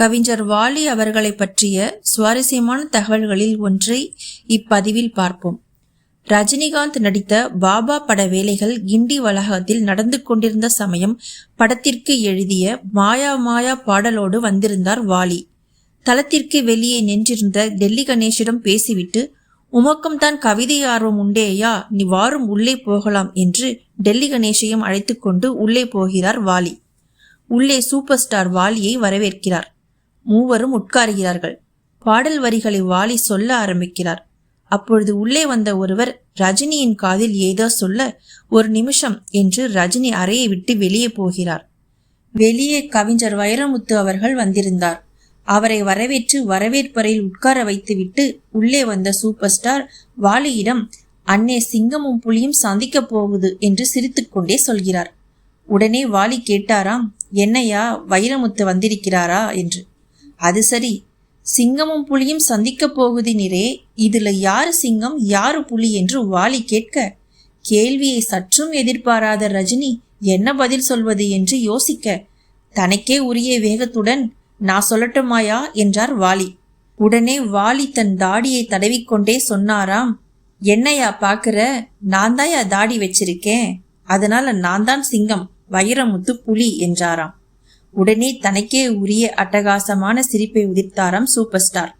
கவிஞர் வாலி அவர்களை பற்றிய சுவாரஸ்யமான தகவல்களில் ஒன்றை இப்பதிவில் பார்ப்போம். ரஜினிகாந்த் நடித்த பாபா பட வேலைகள் கிண்டி வளாகத்தில் நடந்து கொண்டிருந்த சமயம் படத்திற்கு எழுதிய மாயா மாயா பாடலோடு வந்திருந்தார் வாலி. தளத்திற்கு வெளியே நின்றிருந்த டெல்லி கணேஷிடம் பேசிவிட்டு உமக்கும் தான் கவிதை ஆர்வம் உண்டேயா? நீ வாரும் உள்ளே போகலாம் என்று டெல்லி கணேஷையும் அழைத்து கொண்டு உள்ளே போகிறார் வாலி. உள்ளே சூப்பர் ஸ்டார் வாலியை வரவேற்கிறார். மூவரும் உட்காருகிறார்கள். பாடல் வரிகளை வாலி சொல்ல ஆரம்பிக்கிறார். அப்பொழுது உள்ளே வந்த ஒருவர் ரஜினியின் காதில் ஏதோ சொல்ல ஒரு நிமிஷம் என்று ரஜினி அறையை விட்டு வெளியே போகிறார். வெளியே கவிஞர் வைரமுத்து அவர்கள் வந்திருந்தார். அவரை வரவேற்று வரவேற்பறையில் உட்கார வைத்துவிட்டு உள்ளே வந்த சூப்பர் ஸ்டார் வாலியிடம் அன்னே சிங்கமும் புலியும் சந்திக்கப் போகுது என்று சிரித்துக்கொண்டே சொல்கிறார். உடனே வாலி கேட்டாராம் என்னையா வைரமுத்து வந்திருக்கிறாரா? என்று. அது சரி. சிங்கமும் புலியும் சந்திக்கப் போகுதினிரே இதுல யாரு சிங்கம் யாரு புலி என்று வாலி கேட்க கேள்வியை சற்றும் எதிர்பாராத ரஜினி என்ன பதில் சொல்வது என்று யோசிக்க தனக்கே உரிய வேகத்துடன் நான் சொல்லட்டுமாயா? என்றார் வாலி. உடனே வாலி தன் தாடியை தடவிக்கொண்டே சொன்னாராம் என்னையா பாக்குற? நான் தாயா தாடி வச்சிருக்கேன். அதனால நான் தான் சிங்கம் வைரமுத்து புலி என்றாராம். உடனே தனக்கே உரிய அட்டகாசமான சிரிப்பை உதிர்த்தாராம் சூப்பர் ஸ்டார்.